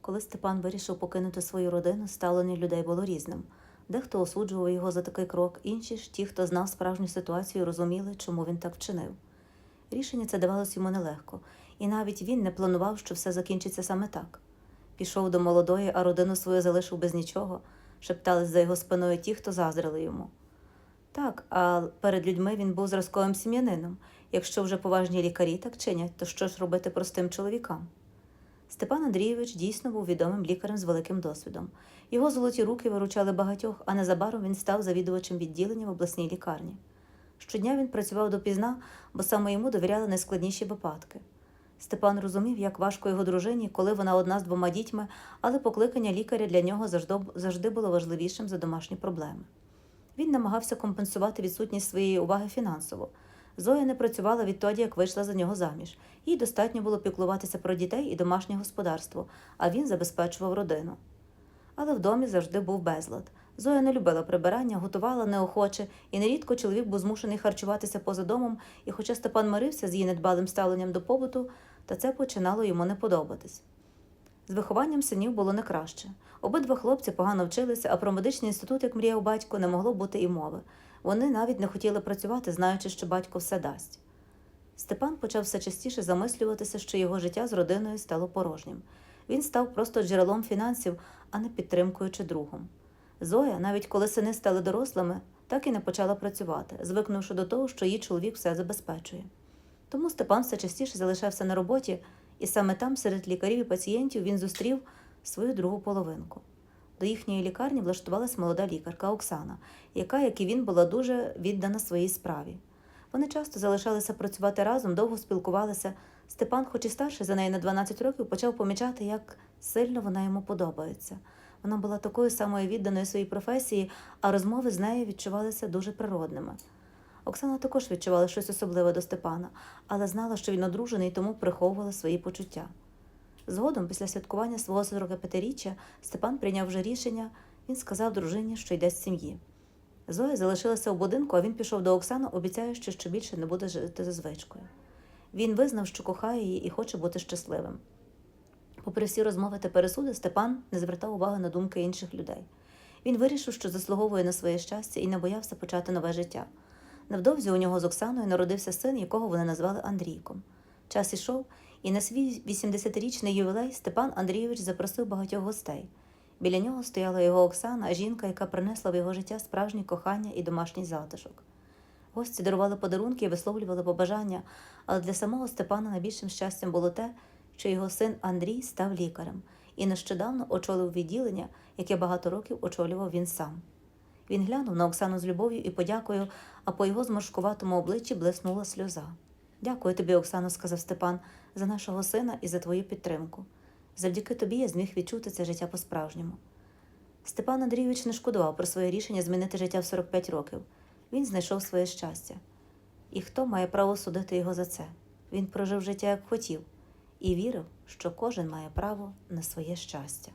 Коли Степан вирішив покинути свою родину, ставлення людей було різним. Дехто осуджував його за такий крок, інші ж, ті, хто знав справжню ситуацію, розуміли, чому він так вчинив. Рішення це давалось йому нелегко, і навіть він не планував, що все закінчиться саме так. Пішов до молодої, а родину свою залишив без нічого, шептались за його спиною ті, хто заздрили йому. Так, а перед людьми він був зразковим сім'янином. Якщо вже поважні лікарі так чинять, то що ж робити простим чоловікам? Степан Андрійович дійсно був відомим лікарем з великим досвідом. Його золоті руки виручали багатьох, а незабаром він став завідувачем відділення в обласній лікарні. Щодня він працював допізна, бо саме йому довіряли найскладніші випадки. Степан розумів, як важко його дружині, коли вона одна з двома дітьми, але покликання лікаря для нього завжди, було важливішим за домашні проблеми. Він намагався компенсувати відсутність своєї уваги фінансово. Зоя не працювала відтоді, як вийшла за нього заміж. Їй достатньо було піклуватися про дітей і домашнє господарство, а він забезпечував родину. Але в домі завжди був безлад. Зоя не любила прибирання, готувала неохоче, і нерідко чоловік був змушений харчуватися поза домом, і хоча Степан мирився з її недбалим ставленням до побуту, та це починало йому не подобатись. З вихованням синів було не краще. Обидва хлопці погано вчилися, а про медичний інститут, як мріяв батько, не могло бути і мови. Вони навіть не хотіли працювати, знаючи, що батько все дасть. Степан почав все частіше замислюватися, що його життя з родиною стало порожнім. Він став просто джерелом фінансів, а не підтримкою чи другом. Зоя, навіть коли сини стали дорослими, так і не почала працювати, звикнувши до того, що її чоловік все забезпечує. Тому Степан все частіше залишався на роботі, і саме там, серед лікарів і пацієнтів, він зустрів свою другу половинку. До їхньої лікарні влаштувалась молода лікарка Оксана, яка, як і він, була дуже віддана своїй справі. Вони часто залишалися працювати разом, довго спілкувалися. Степан, хоч і старший за неї на 12 років, почав помічати, як сильно вона йому подобається. Вона була такою самою відданою своїй професії, а розмови з нею відчувалися дуже природними. Оксана також відчувала щось особливе до Степана, але знала, що він одружений, тому приховувала свої почуття. Згодом, після святкування свого 45-річчя, Степан прийняв вже рішення, він сказав дружині, що йде з сім'ї. Зоя залишилася у будинку, а він пішов до Оксани, обіцяючи, що більше не буде жити за звичкою. Він визнав, що кохає її і хоче бути щасливим. Попри всі розмови та пересуди, Степан не звертав уваги на думки інших людей. Він вирішив, що заслуговує на своє щастя і не боявся почати нове життя. Невдовзі у нього з Оксаною народився син, якого вони назвали Андрійком. Час ішов, і на свій 80-річний ювілей Степан Андрійович запросив багатьох гостей. Біля нього стояла його Оксана, жінка, яка принесла в його життя справжнє кохання і домашній затишок. Гості дарували подарунки і висловлювали побажання, але для самого Степана найбільшим щастям було те, що його син Андрій став лікарем і нещодавно очолив відділення, яке багато років очолював він сам. Він глянув на Оксану з любов'ю і подякою, а по його зморшкуватому обличчі блиснула сльоза. Дякую тобі, Оксано, сказав Степан, за нашого сина і за твою підтримку. Завдяки тобі я зміг відчути це життя по-справжньому. Степан Андрійович не шкодував про своє рішення змінити життя в 45 років. Він знайшов своє щастя. І хто має право судити його за це? Він прожив життя як хотів і вірив, що кожен має право на своє щастя.